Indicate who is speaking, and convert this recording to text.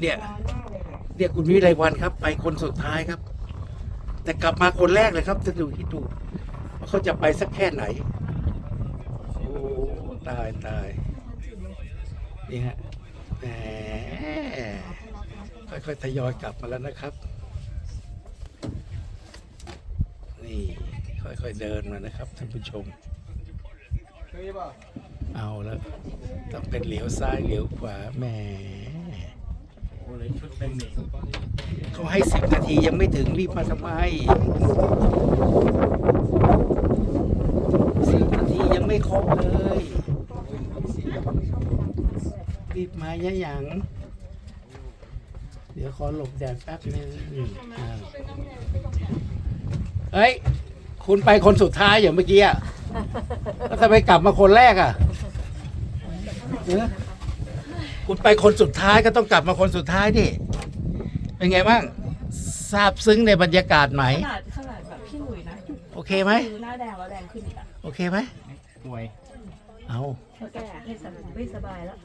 Speaker 1: เนี่ยเนี่ยคุณวิไลวันครับ ไปคนสุดท้ายครับ แต่กลับมาคนแรกเลยครับจะดูคิดดูว่าเขาจะไปสักแค่ไหน โอ้ตายตายนี่ฮะแหมค่อยๆทยอยกลับมาแล้วนะครับ นี่ค่อยๆเดินมานะครับท่านผู้ชม เอาแล้วต้องเป็นเหลียวซ้ายเหลียวขวาแหม
Speaker 2: เลยชุดเป็นหนึ่ง
Speaker 1: เขาให้สิบนาทียังไม่ถึงรีบมาทำไมสิบนาทียังไม่ครบเลยรีบมาย่าหยังเดี๋ยวขอหลบแดดแป๊บนึงอ่าเฮ้ย คุณไปคนสุดท้ายอย่างเมื่อกี้อะแล้วทำไมกลับมาคนแรกอะเออ คุณไปคนสุดท้ายก็ต้องกลับมาคนสุดท้ายดิเป็นไงบ้างซาบซึ้งในบรรยากาศไหม
Speaker 3: ขนาดขนาดแบบพี่หนุ่ยนะ
Speaker 1: โอเคไหม
Speaker 3: คือหน้าแดงแล้วแดงขึ้นอีกอะ
Speaker 1: โอเคไหม
Speaker 2: ป่วย
Speaker 1: เอา
Speaker 3: แล้วแกไม่สบายไม่สบายแล้ว